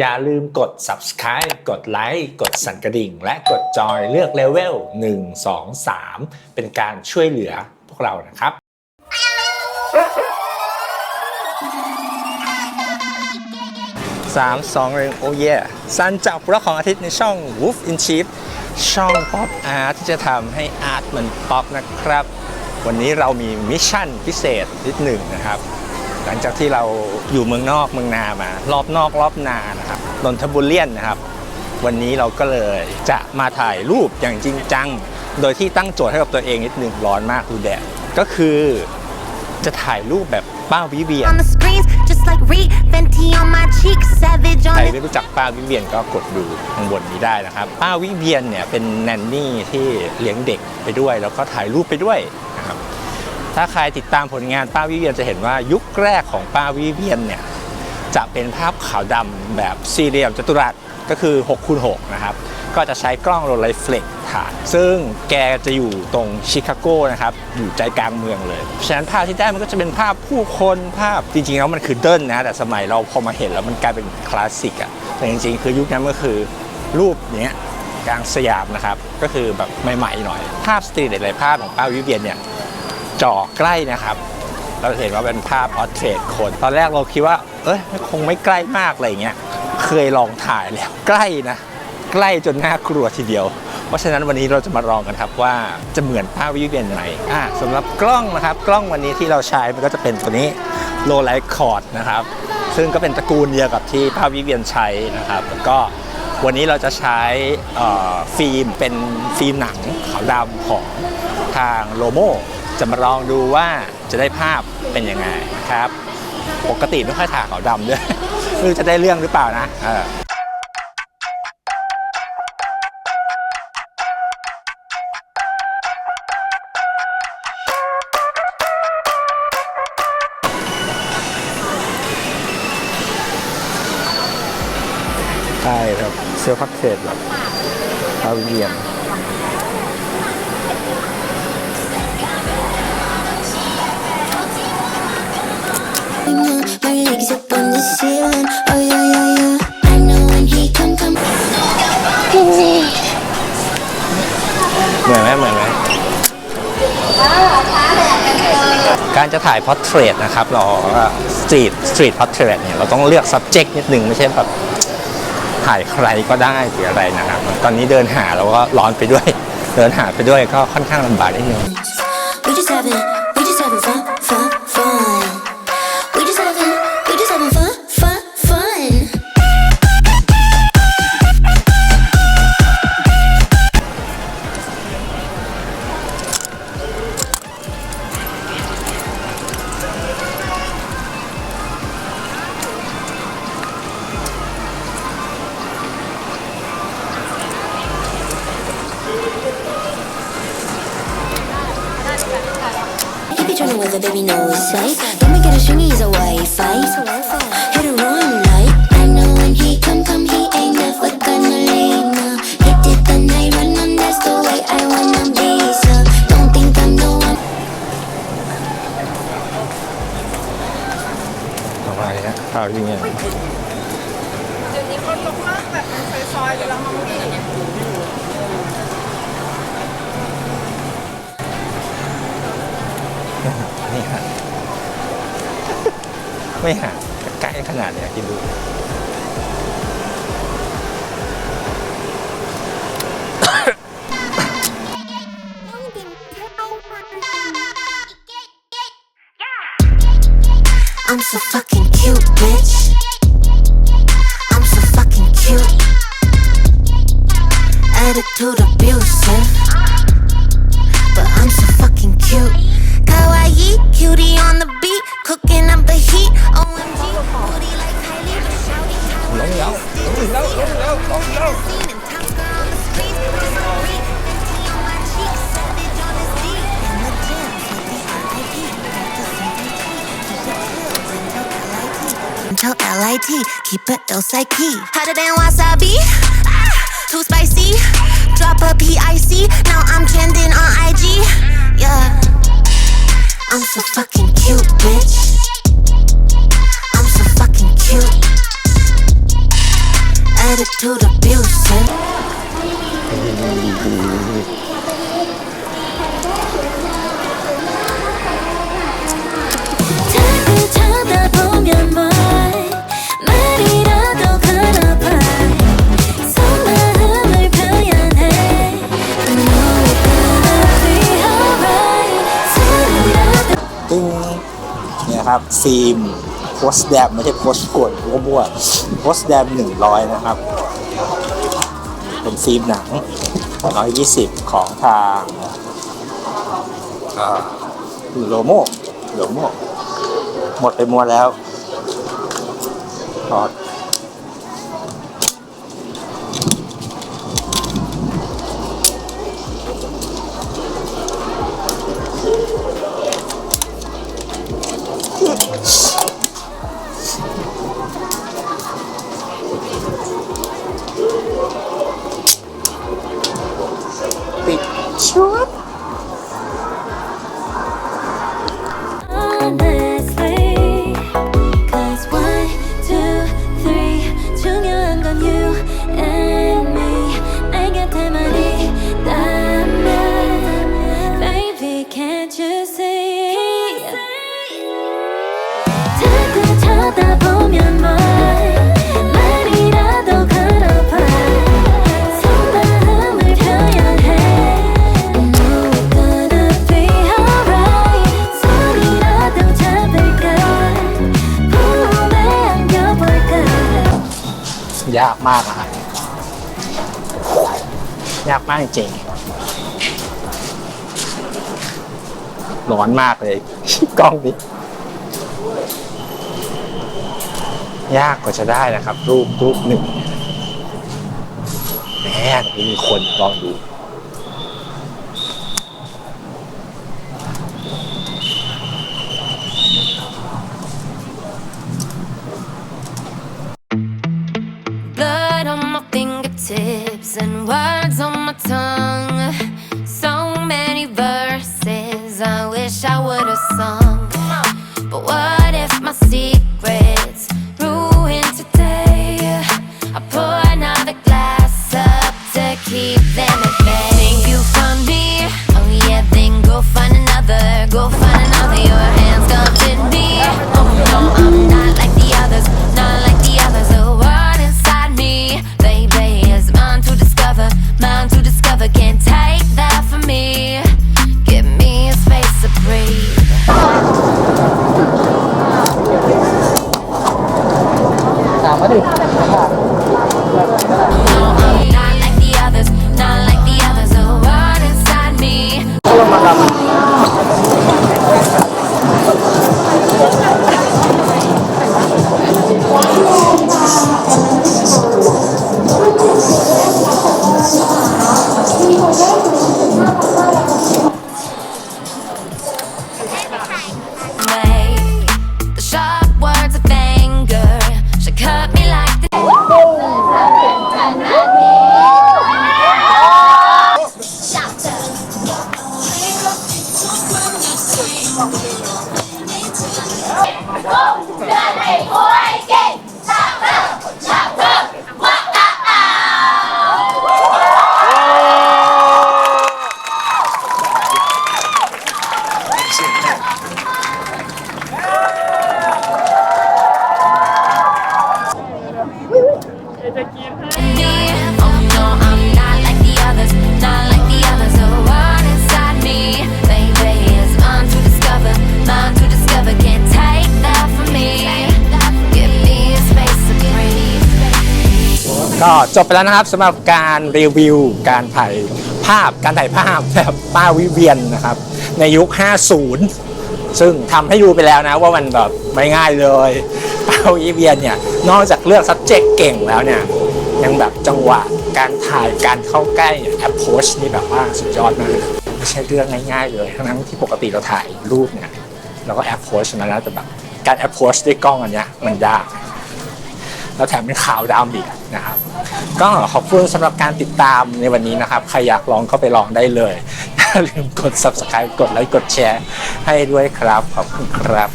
อย่าลืมกด subscribe กดไลค์กดสั่นกระดิ่ง และกดจอยเลือกเลเวล1 2 3 เป็นการช่วยเหลือพวกเรานะครับสามสองหนึ่งโอ้ยซันจับรักของอาทิตย์ในช่อง Wolf in Chief ช่องป๊อปอาร์ตที่จะทำให้อาร์ตมันป๊อปนะครับ วันนี้เรามีมิชชั่นพิเศษนิดหนึ่งนะครับ หลังจากที่เราอยู่เมืองนอกเมืองนามารอบนอกรอบนานะครับนนทบุรีนะครับ วันนี้เราก็เลยจะมาถ่ายรูปอย่างจริงจัง โดยที่ตั้งโจทย์ให้กับตัวเองนิดหนึ่งร้อนมากดูแดดก็คือจะถ่ายรูปแบบป้าวิเวียน on the screens, just like Reed, Fenty on my cheek, savage ใคร on ไม่รู้จักป้าวิเวียนก็กดดูข้างบนนี้ได้นะครับ ป้าวิเวียนเนี่ยเป็นแนนนี่ที่เลี้ยงเด็กไปด้วย แล้วก็ถ่ายรูปไปด้วยนะครับ ถ้าใครติดตามผลงานป้าวิเวียนจะเห็นว่ายุคแรกของป้าวิเวียนเนี่ยจะเป็นภาพขาวดำแบบสี่เหลี่ยมจัตุรัสก็คือ6คูณ6นะครับ ก็จะใช้กล้องโรลไลเฟล็กถ่ายซึ่งแกจะอยู่ตรงชิคาโกนะครับ อยู่ใจกลางเมืองเลยฉะนั้นภาพที่ได้มันก็จะเป็นภาพผู้คนภาพจริงๆแล้วมันคือเดินนะ แต่สมัยเราพอมาเห็นแล้วมันกลายเป็นคลาสสิกอะแต่จริงๆ คือยุคนั้นก็คือรูปเนี้ยกลางสยามนะครับ ก็คือแบบใหม่ๆหน่อย ภาพสตรีทหลายๆภาพของป้าวิเวียนเนี่ย จ่อใกล้นะครับ เราเห็นว่าเป็นภาพออเทรตคน ตอนแรกเราคิดว่า เอ้ยคงไม่ใกล้มากอะไรเงี้ยเคยลองถ่ายแล้วใกล้นะใกล้จนน่ากลัวทีเดียว เพราะฉะนั้นวันนี้เราจะมาลองกันครับว่าจะเหมือนภาพวิเวียนไหนอะสำหรับกล้องนะครับ กล้องวันนี้ที่เราใช้มันก็จะเป็นตัวนี้โลไลคอร์ดนะครับ ซึ่งก็เป็นตระกูลเดียวกับที่ภาพวิเวียนใช้นะครับแล้วก็วันนี้เราจะใช้ฟิล์มเป็นฟิล์มหนังขาวดำของทางโลโม จะมาลองดูว่าจะได้ภาพเป็นยังไงนะครับ ปกติไม่ค่อยถ่ายขาวดำด้วยไม่รู้จะได้เรื่องหรือเปล่านะเออใช่ครับเสื้อพักเศษแบบพาเวียม น My legs up on the ceiling. Oh yeah, yeah, yeah. I know when he come, come. เหมือนไหมเหมือนไหมการจะถ่ายพอร์เทรตนะครับเราสตรีทสตรีทพอร์เทรตเนี่ยเราต้องเลือก subject นิดนึงไม่ใช่แบบถ่ายใครก็ได้หรืออะไรนะครับ ตอนนี้เดินหาเราก็ร้อนไปด้วย เดินหาไปด้วยก็ค่อนข้างลำบากนิดนึง We just having, we just having fun, fun, fun. be trying to weather, baby, no sight. Don't make it a stringy, he's a Wi-Fi. Hit a run light. I know when he come, come, he ain't never gonna leave. Nah. Hit it the night, run on, that's the way I wanna be. So don't think I'm the one. ประมาณนี้ภาพวิ่งเงี้ย ไม่ห่างใกล้ขนาดเนี้ยกินดู I'm so fucking cute, bitch. LIT. Keep it ill psyche. Hotter than wasabi. Ah, too spicy. Drop a PIC. Now I'm trending on IG. Yeah. I'm so fucking cute, bitch. I'm so fucking cute. Attitude abusive. นี่ยครับฟิล์มโพสแดมไม่ใช่โพสกดมั่วๆโพสแดมหนึ่งร้อยนะครับ เป็นฟิล์มหนังร้อยยี่สิบของทางโลโมโลโมหมดไปมัวแล้วถอด มากอะครับยากมากจริงๆร้อนมากเลย กล้องนี้ ยากกว่าจะได้นะครับ รูปรูปหนึ่งแหม่มีคนลองดู time. ก็จบไปแล้วนะครับสำหรับการรีวิวการถ่ายภาพการถ่ายภาพแบบป้าวิเวียนนะครับ ในยุค 50 ซึ่งทำให้ดูไปแล้วนะว่ามันแบบไม่ง่ายเลย ป้าวิเวียนเนี่ยนอกจากเลือก subject เก่งแล้วเนี่ยยังแบบจังหวะการถ่ายการเข้าใกล้ approach นี่แบบว่าสุดยอดมากไม่ใช่เรื่องง่ายๆเลยทั้งที่ปกติเราถ่ายรูปเนี่ยเราก็ approach มาแล้วแต่แบบการ approach ด้วยกล้องอันเนี้ยมันยาก แล้วแถมเป็นขาวดำอีกนะครับก็ขอบคุณสำหรับการติดตามในวันนี้นะครับ ใครอยากลองก็ไปลองได้เลยอย่าลืมกด subscribe กดไลค์กดแชร์ให้ด้วยครับ ขอบคุณครับ